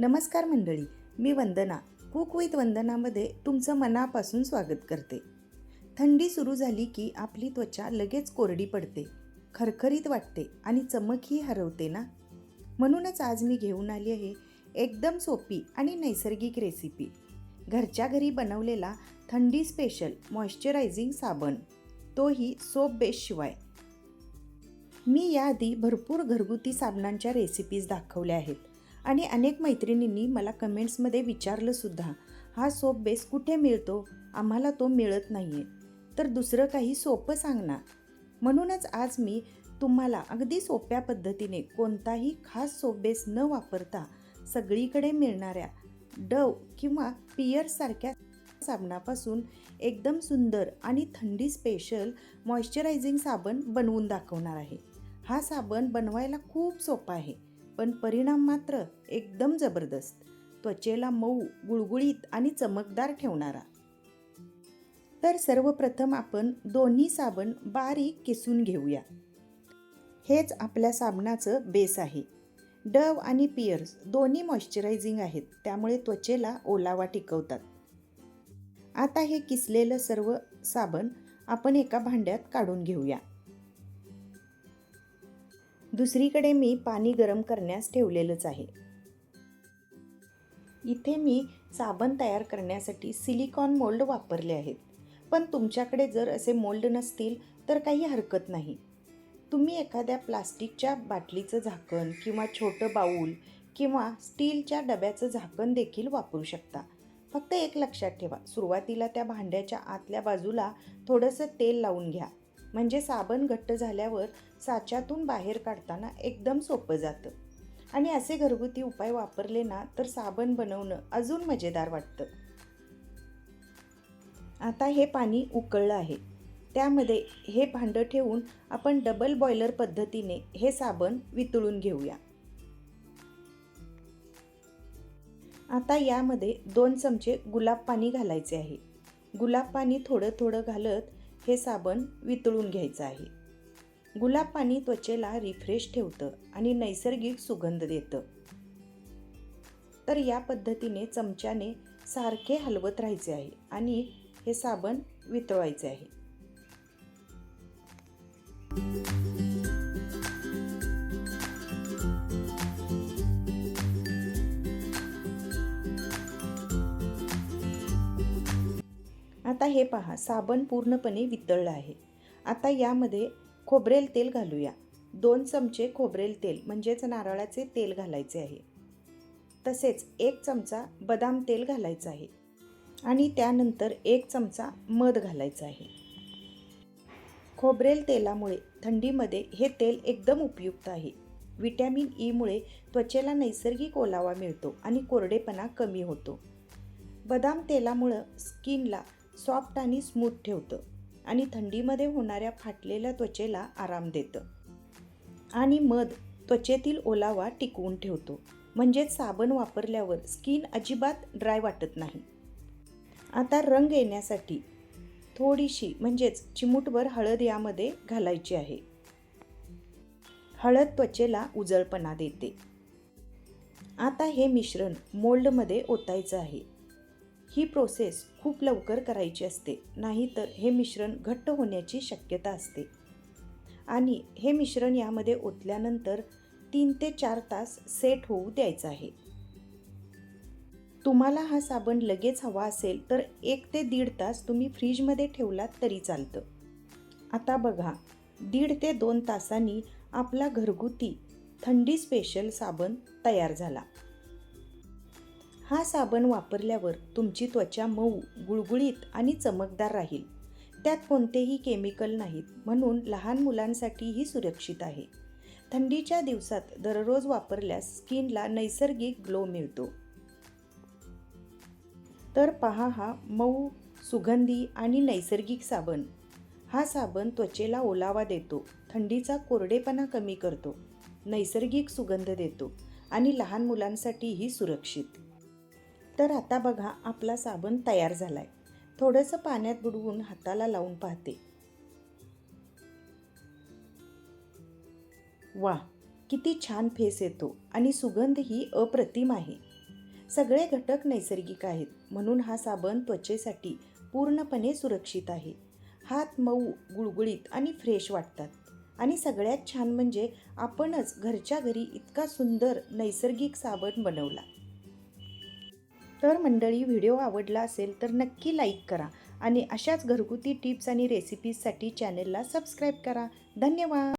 नमस्कार मंडळी मी वंदना. Cook with वंदनामध्ये तुमचं मनापासून स्वागत करते. थंडी सुरू झाली की आपली त्वचा लगेच कोरडी पडते खरखरीत वाटते आणि चमकही हरवते ना? म्हणूनच आज मी घेऊन आली आहे एकदम सोपी आणि नैसर्गिक रेसिपी घरच्या घरी बनवलेला थंडी स्पेशल मॉइश्चरायझिंग साबण. तोही सोप बेसशिवाय मी याआधी भरपूर घरगुती साबणांच्या रेसिपीज दाखवल्या आहेत. आणि अनेक मैत्रिणींनी मला कमेंट्समध्ये विचारलंसुद्धा हा सोप बेस कुठे मिळतो? आम्हाला तो मिळत नाही आहे तर दुसरं काही सोपं सांग ना. म्हणूनच आज मी तुम्हाला अगदी सोप्या पद्धतीने कोणताही खास सोप बेस न वापरता सगळीकडे मिळणाऱ्या डव किंवा पियर्ससारख्या साबणापासून एकदम सुंदर आणि थंडी स्पेशल मॉइश्चरायझिंग साबण बनवून दाखवणार आहे. हा साबण बनवायला खूप सोपा आहे. पण परिणाम मात्र एकदम जबरदस्त. त्वचेला मऊ गुळगुळीत आणि चमकदार ठेवणारा. तर सर्वप्रथम आपण दोन्ही साबण बारीक किसून घेऊया. हेच आपल्या साबणाचं बेस आहे. डव आणि पियर्स दोन्ही मॉइश्चरायझिंग आहेत त्यामुळे त्वचेला ओलावा टिकवतात. आता हे किसलेलं सर्व साबण आपण एका भांड्यात काढून घेऊया. दुसरीकडे मी पाणी गरम करण्यास ठेवलेलंच आहे. इथे मी साबण तयार करण्यासाठी सिलिकॉन मोल्ड वापरले आहेत. पण तुमच्याकडे जर असे मोल्ड नसतील तर काही हरकत नाही. तुम्ही एखाद्या प्लास्टिकच्या बाटलीचं झाकण किंवा छोटं बाऊल किंवा स्टीलच्या डब्याचं झाकण देखील वापरू शकता. फक्त एक लक्षात ठेवा सुरुवातीला त्या भांड्याच्या आतल्या बाजूला थोडंसं तेल लावून घ्या. म्हणजे साबण घट्ट झाल्यावर साच्यातून बाहेर काढताना एकदम सोपं जातं. आणि असे घरगुती उपाय वापरले ना तर साबण बनवणं अजून मजेदार वाटतं. आता हे पाणी उकळलं आहे. त्यामध्ये हे भांडं ठेवून आपण डबल बॉयलर पद्धतीने हे साबण वितळून घेऊया. आता यामध्ये दोन चमचे गुलाब पाणी घालायचे आहे. गुलाब पाणी थोडं थोडं घालत हे साबण वितळून घ्यायचं आहे. गुलाब पाणी त्वचेला रिफ्रेश ठेवतं आणि नैसर्गिक सुगंध देतं. तर या पद्धतीने चमच्याने सारखे हलवत राहायचे आहे आणि हे साबण वितळवायचे आहे. आता हे पहा साबण पूर्णपणे वितळलं आहे. आता यामध्ये खोबरेल तेल घालूया. दोन चमचे खोबरेल तेल म्हणजेच नारळाचे तेल घालायचे आहे. तसेच एक चमचा बदाम तेल घालायचं आहे. आणि त्यानंतर एक चमचा मध घालायचा आहे. खोबरेल तेलामुळे थंडीमध्ये हे तेल एकदम उपयुक्त आहे. विटॅमिन ईमुळे e त्वचेला नैसर्गिक ओलावा मिळतो आणि कोरडेपणा कमी होतो. बदाम तेलामुळं स्किनला सॉफ्ट आणि स्मूथ ठेवतं आणि थंडीमध्ये होणाऱ्या फाटलेल्या त्वचेला आराम देतं. आणि मध त्वचेतील ओलावा टिकवून ठेवतो. म्हणजेच साबण वापरल्यावर स्किन अजिबात ड्राय वाटत नाही. आता रंग येण्यासाठी थोडीशी म्हणजेच चिमूटभर हळद यामध्ये घालायची आहे. हळद त्वचेला उजळपणा देते. आता हे मिश्रण मोल्डमध्ये ओतायचं आहे. ही प्रोसेस खूप लवकर करायची असते. नाहीतर हे मिश्रण घट्ट होण्याची शक्यता असते. आणि हे मिश्रण यामध्ये ओतल्यानंतर तीन ते चार तास सेट होऊ द्यायचं आहे. तुम्हाला हा साबण लगेच हवा असेल तर एक ते दीड तास तुम्ही फ्रीजमध्ये ठेवलात तरी चालतं. आता बघा दीड ते दोन तासांनी आपला घरगुती थंडी स्पेशल साबण तयार झाला. हा साबण वापरल्यावर तुमची त्वचा मऊ गुळगुळीत आणि चमकदार राहील. त्यात कोणतेही केमिकल नाहीत म्हणून लहान मुलांसाठीही सुरक्षित आहे. थंडीच्या दिवसात दररोज वापरल्यास स्किनला नैसर्गिक ग्लो मिळतो. तर पहा हा मऊ सुगंधी आणि नैसर्गिक साबण. हा साबण त्वचेला ओलावा देतो थंडीचा कोरडेपणा कमी करतो नैसर्गिक सुगंध देतो आणि लहान मुलांसाठीही सुरक्षित. तर आता बघा आपला साबण तयार झाला आहे थोडंसं पाण्यात बुडवून हाताला लावून पाहते. वा किती छान फेस येतो आणि सुगंध ही अप्रतिम आहे. सगळे घटक नैसर्गिक आहेत म्हणून हा साबण त्वचेसाठी पूर्णपणे सुरक्षित आहे. हात मऊ गुळगुळीत आणि फ्रेश वाटतात. आणि सगळ्यात छान म्हणजे आपणच घरच्या घरी इतका सुंदर नैसर्गिक साबण बनवला. तर मंडळी व्हिडिओ आवडला असेल तर नक्की लाईक करा आणि अशाच घरगुती टिप्स आणि रेसिपीजसाठी चॅनेलला सबस्क्राईब करा. धन्यवाद.